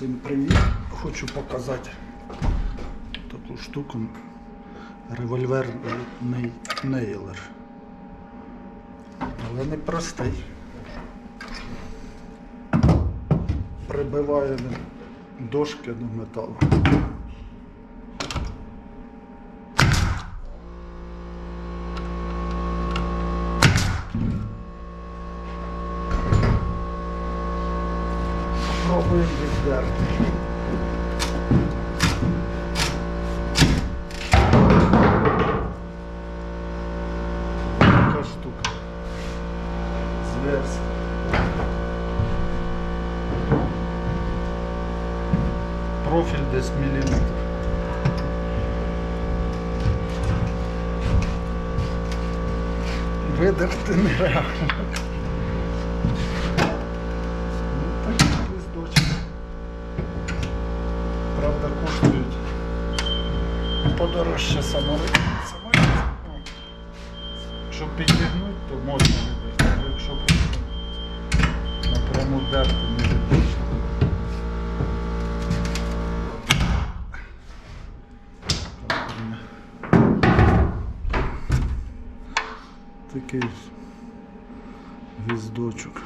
Всім привіт! Хочу показати таку штуку. Револьверний нейлер. Але не простий. Прибиває дошки до металу. Пробуємо віддерти. Така штука. Зверся. Профіль десь міліметр. Видерти нереально. Правда, коштують подорожче саморити. Щоб підтягнути, то можна видерти, але якщо просто напряму дерти не видиш. Такий гвіздочок.